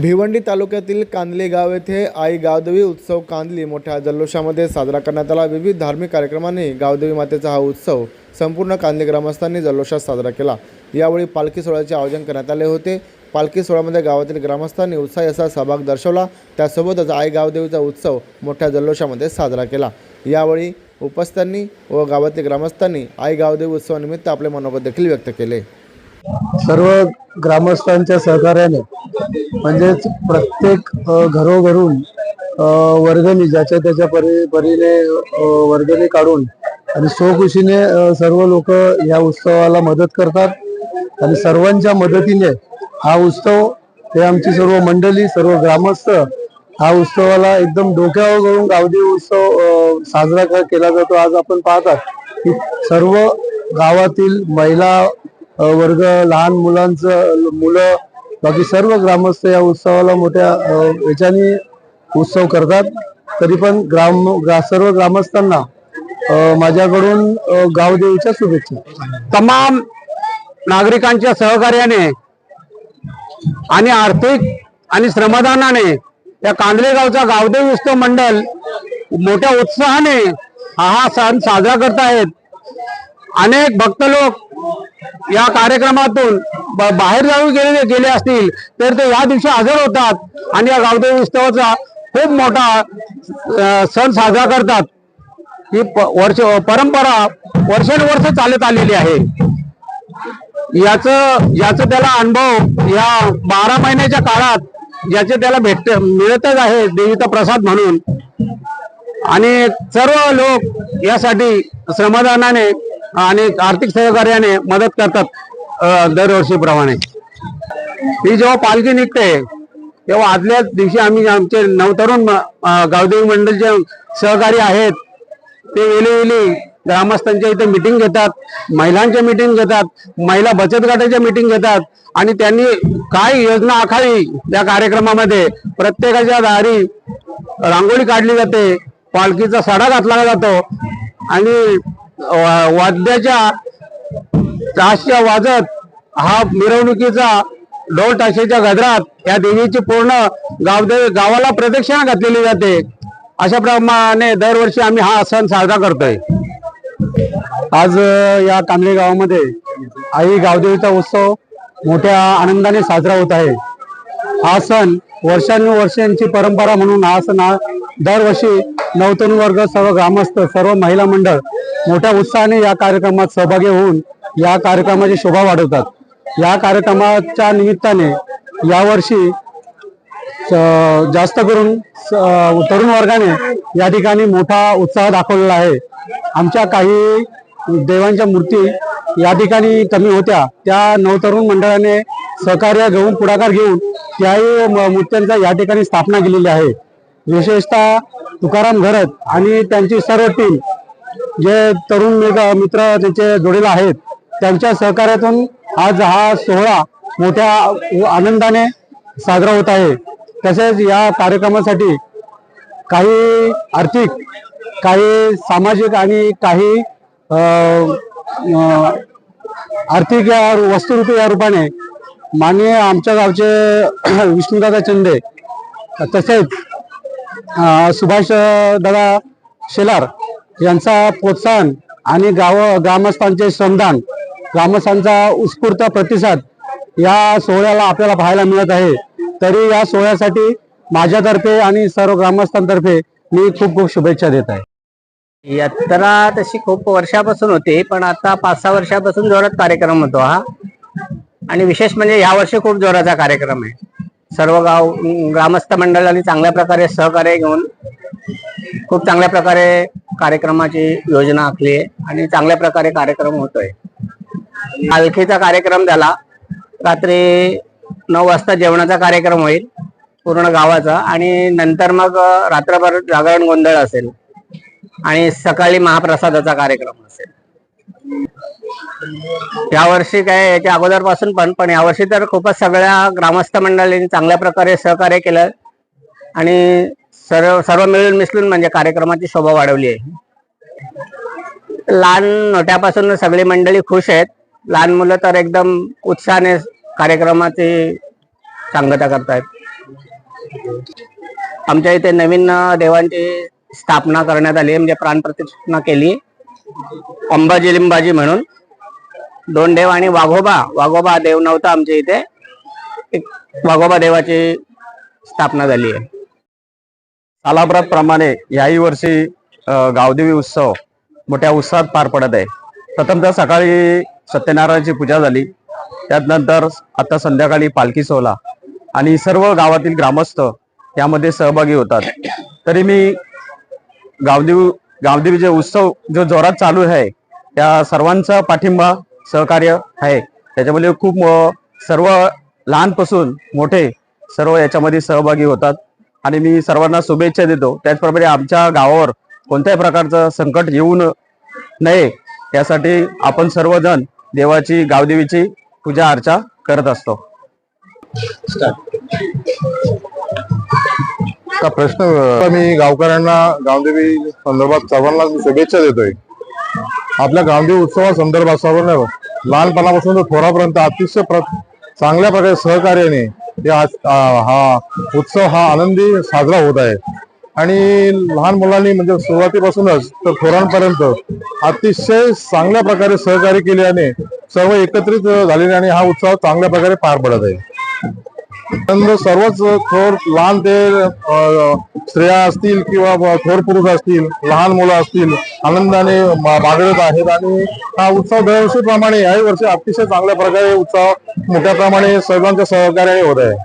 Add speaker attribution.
Speaker 1: भिवंडी तालुक्यातील कांदले गाव येथे आई गावदेवी उत्सव कांदली मोठ्या जल्लोषामध्ये साजरा करण्यात आला. विविध धार्मिक कार्यक्रमांनी गावदेवी मातेचा हा उत्सव संपूर्ण कांदले ग्रामस्थांनी जल्लोषात साजरा केला. यावेळी पालखी सोहळ्याचे आयोजन करण्यात आले होते. पालखी सोहळ्यामध्ये गावातील ग्रामस्थांनी उत्साही असा सहभाग दर्शवला. त्यासोबतच आई गावदेवीचा उत्सव मोठ्या जल्लोषामध्ये साजरा केला. यावेळी उपस्थांनी व गावातील ग्रामस्थांनी आई गावदेवी उत्सवानिमित्त आपले मनोगत देखील व्यक्त केले.
Speaker 2: सर्व ग्रामस्थांच्या सहकार्याने म्हणजेच प्रत्येक घरोघरून वर्गणी ज्याच्या त्याच्या परी परीने वर्गणी काढून आणि स्वखुशीने सर्व लोक या उत्सवाला मदत करतात आणि सर्वांच्या मदतीने हा उत्सव हे आमची सर्व मंडळी सर्व ग्रामस्थ हा उत्सवाला एकदम डोक्यावर करून गावदेवी उत्सव साजरा केला जातो. आज आपण पाहतात की सर्व गावातील महिला वर्ग लहान मुलांचं मुलं बाकी सर्व ग्रामस्थ या उत्सवाला मोठ्या याच्याने उत्सव करतात. तरी पण ग्राम ग्रा- सर्व ग्रामस्थांना माझ्याकडून गावदेवीच्या शुभेच्छा.
Speaker 3: तमाम नागरिकांच्या सहकार्याने आणि आर्थिक आणि श्रमदानाने या कांदलेगावचा गावदेव उत्सव मंडळ मोठ्या उत्साहाने हा हा सण साजरा करत आहेत अनेक भक्त लोक या कार्यक्रमातून बाहेर जाऊन गेले गेले असतील तर ते या दिवशी हजर होतात आणि या गावदेव उत्सवाचा खूप मोठा सण साजरा करतात. ही वर्ष परंपरा वर्षानुवर्ष चालत आलेली आहे. याच याच त्याला अनुभव या बारा महिन्याच्या काळात याचे त्याला भेट मिळतच आहे देवीचा प्रसाद म्हणून. आणि सर्व लोक यासाठी श्रमदानाने आणि आर्थिक सहकार्याने मदत करतात दरवर्षीप्रमाणे. ही जेव्हा पालखी निघते तेव्हा आदल्याच दिवशी आम्ही आमचे नवतरुण गावदेवी मंडळचे सहकारी आहेत. ते वेली वेली ग्रामस्थांच्या इथे मिटिंग घेतात महिलांच्या मिटिंग घेतात महिला बचत गटाच्या मिटिंग घेतात आणि त्यांनी काय योजना आखावी त्या कार्यक्रमामध्ये प्रत्येकाच्या दारी रांगोळी काढली जाते पालखीचा सडा घातला जातो आणि वाद्याच्या ताशच्या वाजत हा मिरवणुकीचा ढोल ताशेच्या गजरात या देवीची पूर्ण गावदे गावाला प्रदक्षिणा घातलेली जाते. अशा प्रमाणे दरवर्षी आम्ही हा सण साजरा करतोय.
Speaker 2: आज या कांदळे गावामध्ये आई गावदेवीचा उत्सव मोठ्या आनंदाने साजरा होत आहे. हा सण वर्षानुवर्षांची परंपरा म्हणून हा सण हा दरवर्षी नवतरुण वर्ग सर्व ग्रामस्थ सर्व महिला मंडळ मोठ्या उत्साहाने या कार्यक्रमात सहभागी होऊन या कार्यक्रमाची शोभा वाढवतात. या कार्यक्रमाच्या निमित्ताने यावर्षी स- जास्त करून स- तरुण वर्गाने या ठिकाणी मोठा उत्साह दाखवलेला आहे. आमच्या काही देवांच्या मूर्ती या ठिकाणी कमी होत्या. त्या नवतरुण मंडळाने सहकार्य घेऊन पुढाकार घेऊन त्याही म- मूर्त्यांचा या ठिकाणी स्थापना केलेली आहे. विशेषतः तुकाराम घरत आणि त्यांची सर्व टीम जे तरुण मित्र मित्र त्यांचे जोडीला आहेत त्यांच्या सहकार्यातून आज हा सोहळा मोठ्या आनंदाने साजरा होत आहे. तसेच या कार्यक्रमासाठी काही आर्थिक काही सामाजिक आणि काही आर्थिक या वस्तुरूपी या रूपाने माननीय आमच्या गावचे विष्णुदादा चंदे तसेच सुभाष दादा शेलार यांचा प्रोत्साहन आणि गाव ग्रामस्थांचे श्रमदान ग्रामस्थांचा उत्स्फूर्त प्रतिसाद या सोहळ्याला आपल्याला पाहायला मिळत आहे. तरी या सोहळ्यासाठी माझ्यातर्फे आणि सर्व ग्रामस्थांतर्फे मी खूप खूप शुभेच्छा देत आहे.
Speaker 3: यात्रा तशी खूप वर्षापासून होती पण आता पाच सहा वर्षापासून जोरात कार्यक्रम होतो हा. आणि विशेष म्हणजे या वर्षी खूप जोराचा कार्यक्रम आहे. सर्व गाव ग्रामस्थ मंडळांनी चांगल्या प्रकारे सहकार्य घेऊन खूप चांगल्या प्रकारे कार्यक्रमाची योजना आखली आहे आणि चांगल्या प्रकारे कार्यक्रम होतोय. पालखीचा कार्यक्रम झाला. रात्री नऊ वाजता जेवणाचा कार्यक्रम होईल पूर्ण गावाचा. आणि नंतर मग रात्रभर जागरण गोंधळ असेल आणि सकाळी महाप्रसादाचा कार्यक्रम असेल. यावर्षी काय याच्या अगोदरपासून पण पण यावर्षी तर खूपच सगळ्या ग्रामस्थ मंडळींनी चांगल्या प्रकारे सहकार्य केलं. आणि सर्व सर्व मिळून मिसळून म्हणजे कार्यक्रमाची शोभा वाढवली आहे. लहान मोठ्यापासून सगळी मंडळी खुश आहेत. लहान मुलं तर एकदम उत्साहाने कार्यक्रमाची सांगता करतायत.
Speaker 4: आमच्या इथे नवीन देवांची स्थापना करण्यात आली म्हणजे प्राणप्रतिष्ठा केली. अंबाजी लिंबाजी म्हणून. दोन देव आणि वाघोबा. वाघोबा देव नव्हता आमच्या इथे. एक वाघोबा देवाची स्थापना झाली आहे.
Speaker 5: प्रमाणे याही वर्षी गावदेवी उत्सव मोठ्या उत्साहात पार पडत आहे. प्रथमतः सकाळी सत्यनारायणाची पूजा झाली. त्यानंतर आता संध्याकाळी पालखी सोहळा आणि सर्व गावातील ग्रामस्थ यामध्ये सहभागी होतात. तरी मी गावदेवी गावदेवीचे उत्सव जो जोरात चालू आहे त्या सर्वांचा पाठिंबा सहकार्य आहे. त्याच्यामध्ये खूप सर्व लहानपासून मोठे सर्व याच्यामध्ये सहभागी होतात. आणि मी सर्वांना शुभेच्छा देतो. त्याचप्रमाणे आमच्या गावावर कोणत्याही प्रकारचं संकट येऊ नये यासाठी आपण सर्वजण देवाची गावदेवीची पूजा अर्चा करत असतो.
Speaker 6: का प्रश्न मी गावकऱ्यांना गावदेवी संदर्भात सर्वांना शुभेच्छा देतोय. आपल्या गावदेवी उत्सवा संदर्भात सर्वांना लहानपणापासून तर थोरापर्यंत अतिशय प्र चांगल्या प्रकारे सहकार्याने आज हा उत्सव हा आनंदी साजरा होत आहे. आणि लहान मुलांनी म्हणजे सुरुवातीपासूनच तर थोरांपर्यंत अतिशय चांगल्या प्रकारे सहकार्य केल्याने सर्व एकत्रित झालेले आणि हा उत्सव चांगल्या प्रकारे पार पडत आहे. सर्वच थोर लहान ते स्त्रिया असतील किंवा थोर पुरुष असतील लहान मुलं असतील आनंदाने बागडत आहेत आणि हा उत्सव दरवर्षीप्रमाणे याही वर्षी अतिशय चांगल्या प्रकारे उत्सव मोठ्या प्रमाणे सर्वांच्या सहकार्याने होत आहे.